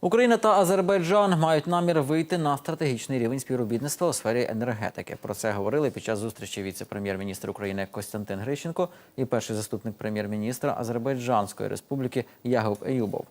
Україна та Азербайджан мають намір вийти на стратегічний рівень співробітництва у сфері енергетики. Про це говорили під час зустрічі віце-прем'єр-міністр України Костянтин Грищенко і перший заступник прем'єр-міністра Азербайджанської республіки Ягуб Еюбов.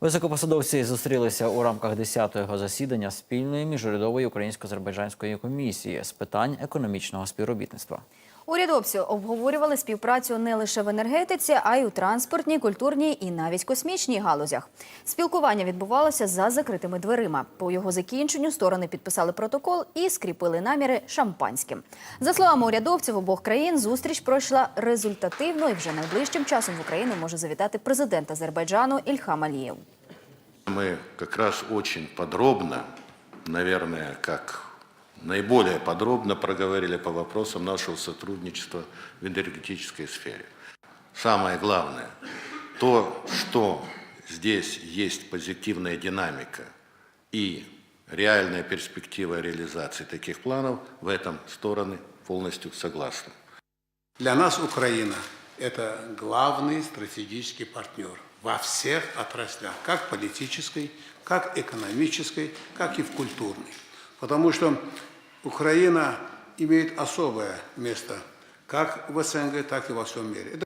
Високопосадовці зустрілися у рамках 10-го засідання спільної міжурядової українсько-азербайджанської комісії з питань економічного співробітництва. Урядовці обговорювали співпрацю не лише в енергетиці, а й у транспортній, культурній і навіть космічній галузях. Спілкування відбувалося за закритими дверима. По його закінченню сторони підписали протокол і скріпили наміри шампанським. За словами урядовців обох країн, зустріч пройшла результативно і вже найближчим часом в Україну може завітати президент Азербайджану Ільхам Алієв. Мы как раз очень подробно, наверное, как наиболее подробно проговорили по вопросам нашего сотрудничества в энергетической сфере. Самое главное, то, что здесь есть позитивная динамика и реальная перспектива реализации таких планов, в этом стороны полностью согласны. Для нас Украина – это главный стратегический партнер во всех отраслях, как политической, как экономической, как и в культурной. Потому что Украина имеет особое место как в СНГ, так и во всем мире.